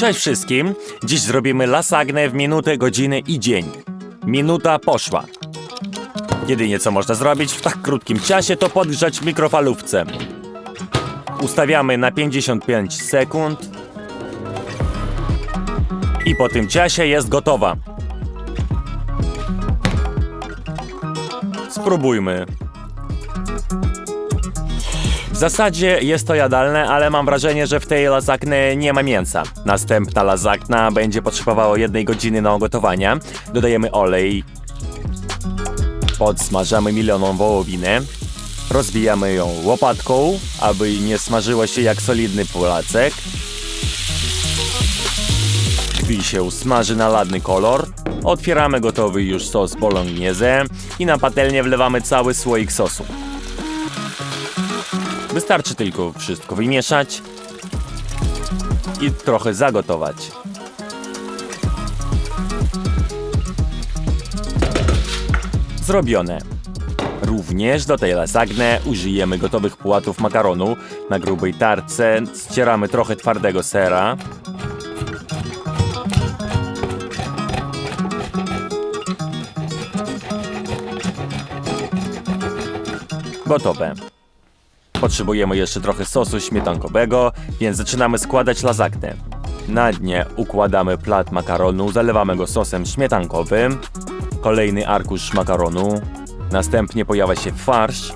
Cześć wszystkim! Dziś zrobimy lasagnę w minutę, godzinę i dzień. Minuta poszła. Jedynie co można zrobić w tak krótkim czasie to podgrzać w mikrofalówce. Ustawiamy na 55 sekund. I po tym czasie jest gotowa. Spróbujmy. Zasadzie jest to jadalne, ale mam wrażenie, że w tej lasagnie nie ma mięsa. Następna lasagna będzie potrzebowała jednej godziny na ugotowanie. Dodajemy olej. Podsmażamy milioną wołowinę. Rozbijamy ją łopatką, aby nie smażyła się jak solidny placek. Gdy się usmaży na ładny kolor, otwieramy gotowy już sos bolognese i na patelnię wlewamy cały słoik sosu. Wystarczy tylko wszystko wymieszać i trochę zagotować. Zrobione. Również do tej lasagny użyjemy gotowych płatów makaronu. Na grubej tarce ścieramy trochę twardego sera. Gotowe. Potrzebujemy jeszcze trochę sosu śmietankowego, więc zaczynamy składać lasagnę. Na dnie układamy plat makaronu, zalewamy go sosem śmietankowym, kolejny arkusz makaronu, następnie pojawia się farsz,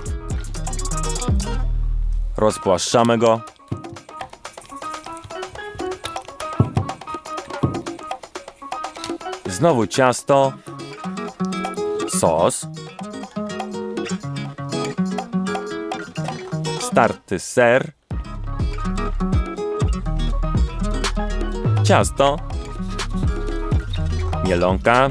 rozpłaszczamy go, znowu ciasto, sos, starty ser, ciasto, mielonka,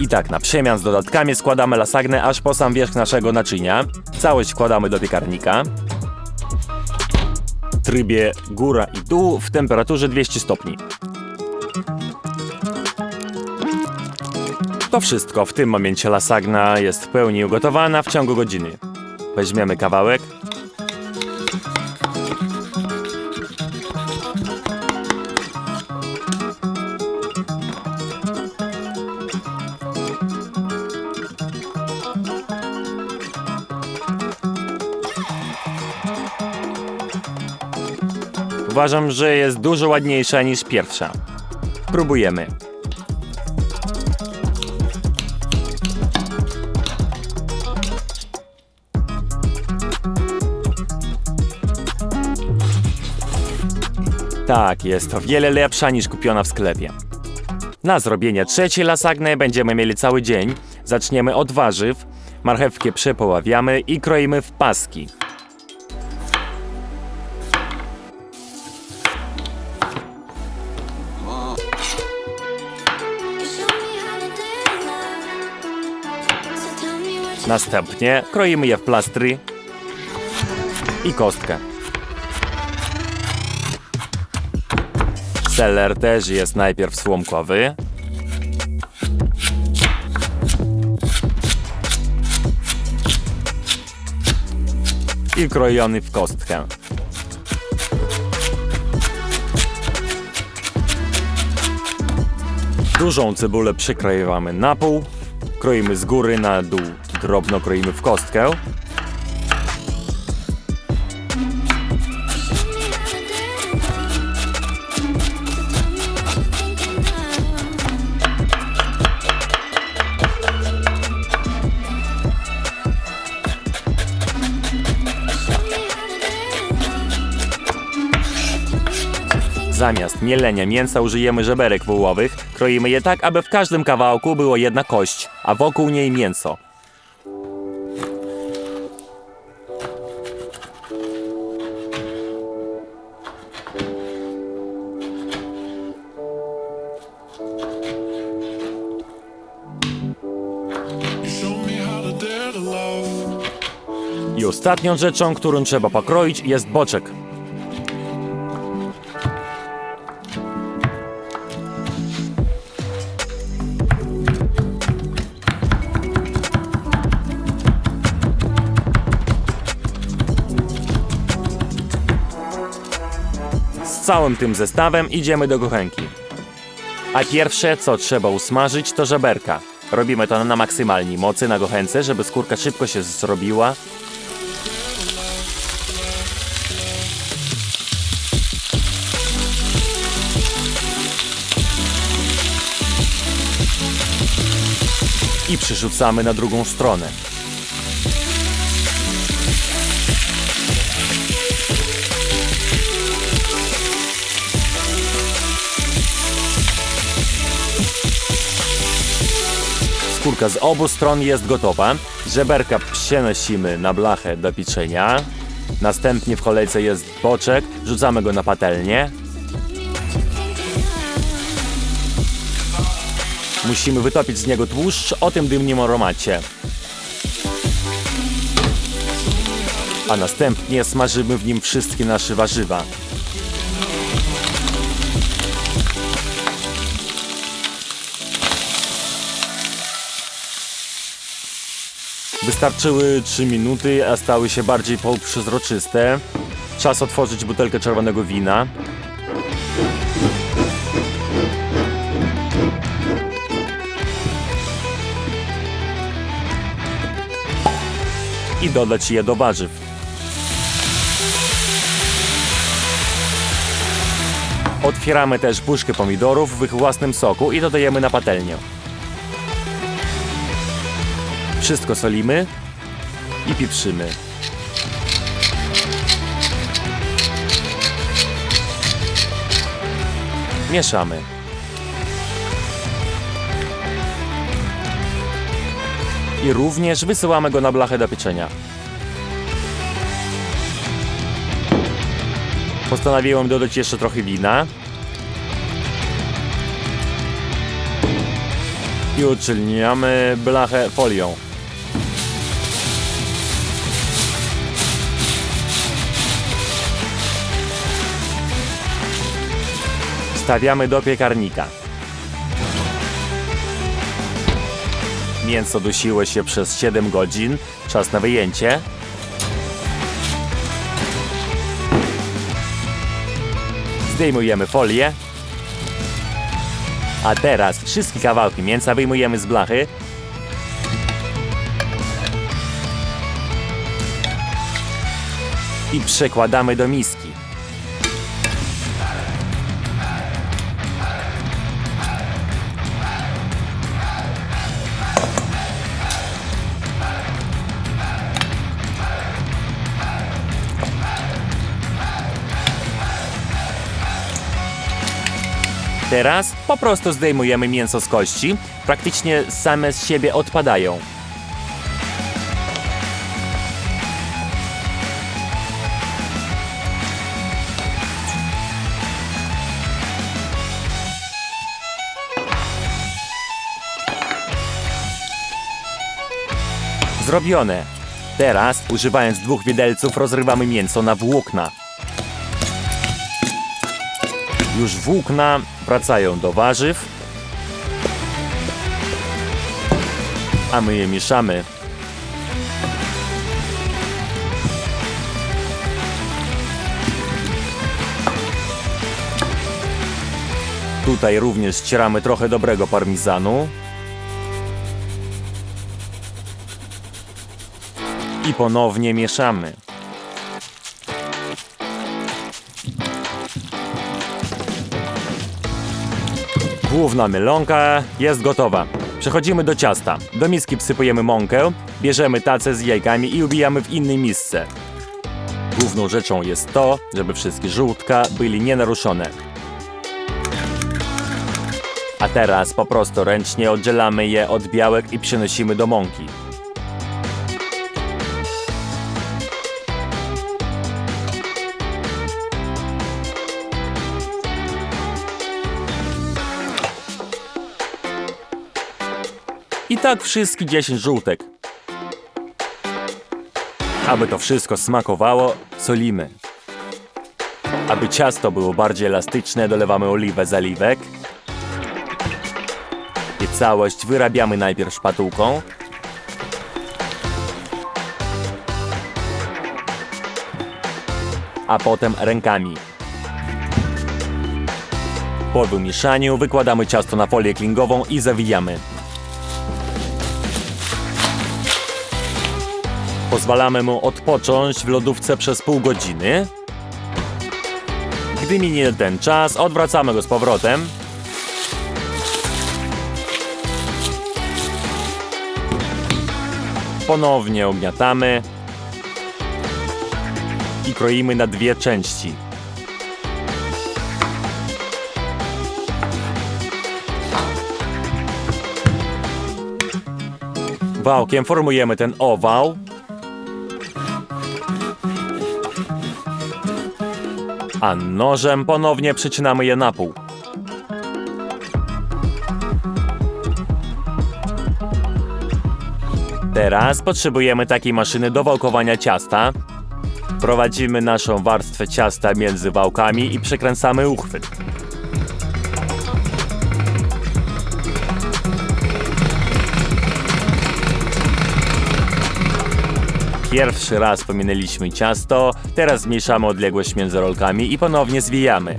i tak na przemian z dodatkami składamy lasagnę aż po sam wierzch naszego naczynia. Całość wkładamy do piekarnika. W trybie góra i dół w temperaturze 200 stopni. To wszystko. W tym momencie lasagna jest w pełni ugotowana w ciągu godziny. Weźmiemy kawałek. Uważam, że jest dużo ładniejsza niż pierwsza. Próbujemy. Tak, jest to wiele lepsza niż kupiona w sklepie. Na zrobienie trzeciej lasagny będziemy mieli cały dzień. Zaczniemy od warzyw. Marchewkę przepoławiamy i kroimy w paski. Następnie kroimy je w plastry i kostkę. Seller też jest najpierw słomkowy. I krojony w kostkę. Dużą cebulę przykrojowamy na pół, kroimy z góry na dół, drobno kroimy w kostkę. Zamiast mielenia mięsa użyjemy żeberek wołowych. Kroimy je tak, aby w każdym kawałku było jedna kość, a wokół niej mięso. I ostatnią rzeczą, którą trzeba pokroić, jest boczek. Całym tym zestawem idziemy do kuchenki. A pierwsze, co trzeba usmażyć, to żeberka. Robimy to na maksymalnej mocy na gochęce, żeby skórka szybko się zrobiła. I przyrzucamy na drugą stronę. Skórka z obu stron jest gotowa. Żeberka przenosimy na blachę do pieczenia. Następnie w kolejce jest boczek, rzucamy go na patelnię. Musimy wytopić z niego tłuszcz o tym dymnym aromacie. A następnie smażymy w nim wszystkie nasze warzywa. Wystarczyły 3 minuty, a stały się bardziej półprzezroczyste. Czas otworzyć butelkę czerwonego wina. I dodać je do warzyw. Otwieramy też puszkę pomidorów w ich własnym soku i dodajemy na patelnię. Wszystko solimy i pieprzymy. Mieszamy. I również wysyłamy go na blachę do pieczenia. Postanowiłem dodać jeszcze trochę wina. I uczulniamy blachę folią. Stawiamy do piekarnika. Mięso dusiło się przez 7 godzin. Czas na wyjęcie. Zdejmujemy folię. A teraz wszystkie kawałki mięsa wyjmujemy z blachy. I przekładamy do miski. Teraz po prostu zdejmujemy mięso z kości. Praktycznie same z siebie odpadają. Zrobione. Teraz, używając dwóch widelców, rozrywamy mięso na włókna. Już włókna wracają do warzyw, a my je mieszamy. Tutaj również ścieramy trochę dobrego parmizanu. I ponownie mieszamy. Główna mylonka jest gotowa. Przechodzimy do ciasta. Do miski wsypujemy mąkę, bierzemy tacę z jajkami i ubijamy w innej misce. Główną rzeczą jest to, żeby wszystkie żółtka byli nienaruszone. A teraz po prostu ręcznie oddzielamy je od białek i przenosimy do mąki. Tak wszystkie 10 żółtek. Aby to wszystko smakowało, solimy. Aby ciasto było bardziej elastyczne, dolewamy oliwę z oliwek. I całość wyrabiamy najpierw szpatułką. A potem rękami. Po wymieszaniu wykładamy ciasto na folię klingową i zawijamy. Pozwalamy mu odpocząć w lodówce przez pół godziny. Gdy minie ten czas, odwracamy go z powrotem. Ponownie ugniatamy i kroimy na dwie części. Wałkiem formujemy ten ował. A nożem ponownie przycinamy je na pół. Teraz potrzebujemy takiej maszyny do wałkowania ciasta. Prowadzimy naszą warstwę ciasta między wałkami i przekręcamy uchwyt. Pierwszy raz pominęliśmy ciasto, teraz zmniejszamy odległość między rolkami i ponownie zwijamy.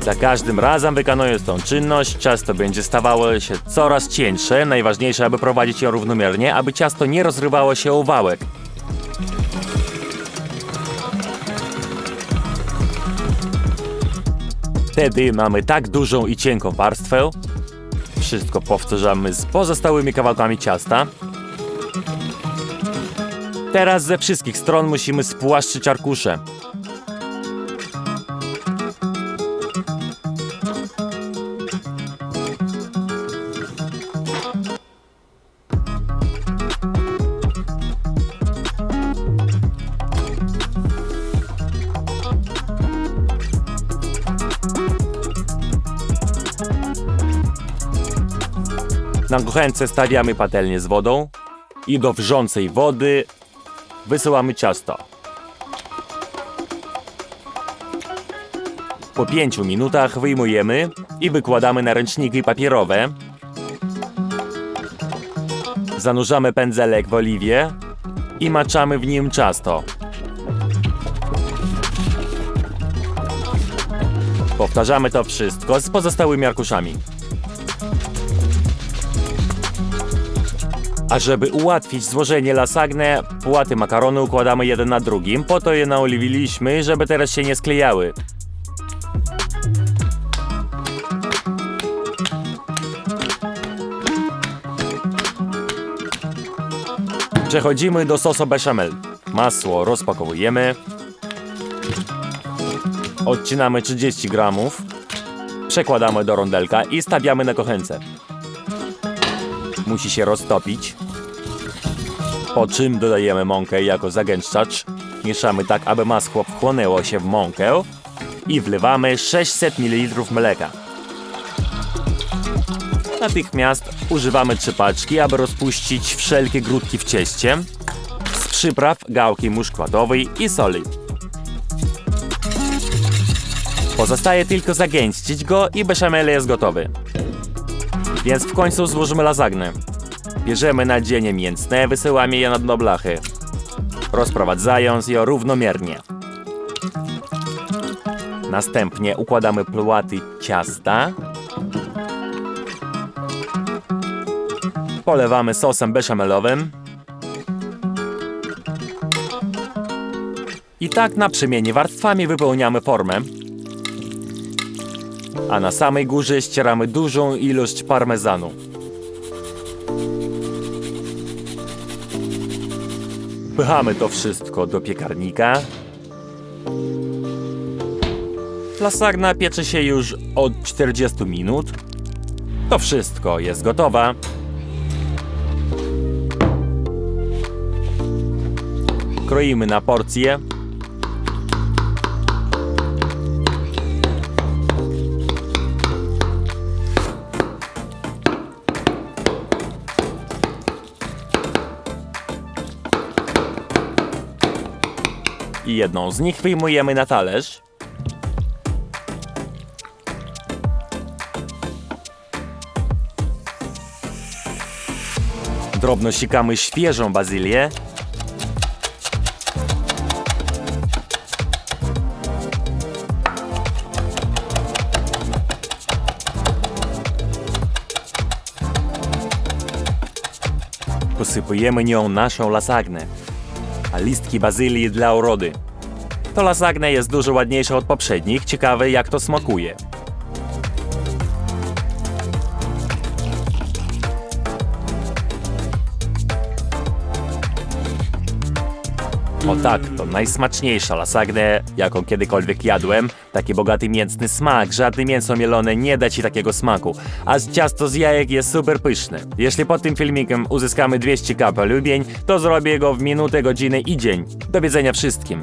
Za każdym razem wykonując tą czynność, ciasto będzie stawało się coraz cieńsze. Najważniejsze, aby prowadzić ją równomiernie, aby ciasto nie rozrywało się o wałek. Wtedy mamy tak dużą i cienką warstwę. Wszystko powtarzamy z pozostałymi kawałkami ciasta. Teraz ze wszystkich stron musimy spłaszczyć arkusze. Na kuchence stawiamy patelnię z wodą i do wrzącej wody wysyłamy ciasto. Po 5 minutach wyjmujemy i wykładamy na ręczniki papierowe. Zanurzamy pędzelek w oliwie i maczamy w nim ciasto. Powtarzamy to wszystko z pozostałymi arkuszami. A żeby ułatwić złożenie lasagne, płaty makaronu układamy jeden na drugim, po to je naoliwiliśmy, żeby teraz się nie sklejały. Przechodzimy do sosu bechamel. Masło rozpakowujemy. Odcinamy 30 gramów. Przekładamy do rondelka i stawiamy na kochence musi się roztopić. Po czym dodajemy mąkę jako zagęszczacz. Mieszamy tak, aby masło wchłonęło się w mąkę i wlewamy 600 ml mleka. Natychmiast używamy trzy paczki, aby rozpuścić wszelkie grudki w cieście z przypraw gałki muszkładowej i soli. Pozostaje tylko zagęścić go i beszamel jest gotowy. Więc w końcu złożymy lasagnę. Bierzemy nadzienie mięsne, wysyłamy je na dno blachy, rozprowadzając je równomiernie. Następnie układamy płaty ciasta. Polewamy sosem beszamelowym. I tak naprzemiennie warstwami wypełniamy formę a na samej górze ścieramy dużą ilość parmezanu. Pychamy to wszystko do piekarnika. Lasagna piecze się już od 40 minut. To wszystko jest gotowe. Kroimy na porcje. jedną. Z nich wyjmujemy na talerz. Drobno sikamy świeżą bazylię. Posypujemy nią naszą lasagnę, a listki bazylii dla urody. To lasagna jest dużo ładniejsza od poprzednich, ciekawe jak to smakuje. O tak, to najsmaczniejsza lasagna, jaką kiedykolwiek jadłem. Taki bogaty mięsny smak, żadne mięso mielone nie da ci takiego smaku. A ciasto z jajek jest super pyszne. Jeśli pod tym filmikiem uzyskamy 200 k polubień, to zrobię go w minutę, godzinę i dzień. Do widzenia wszystkim.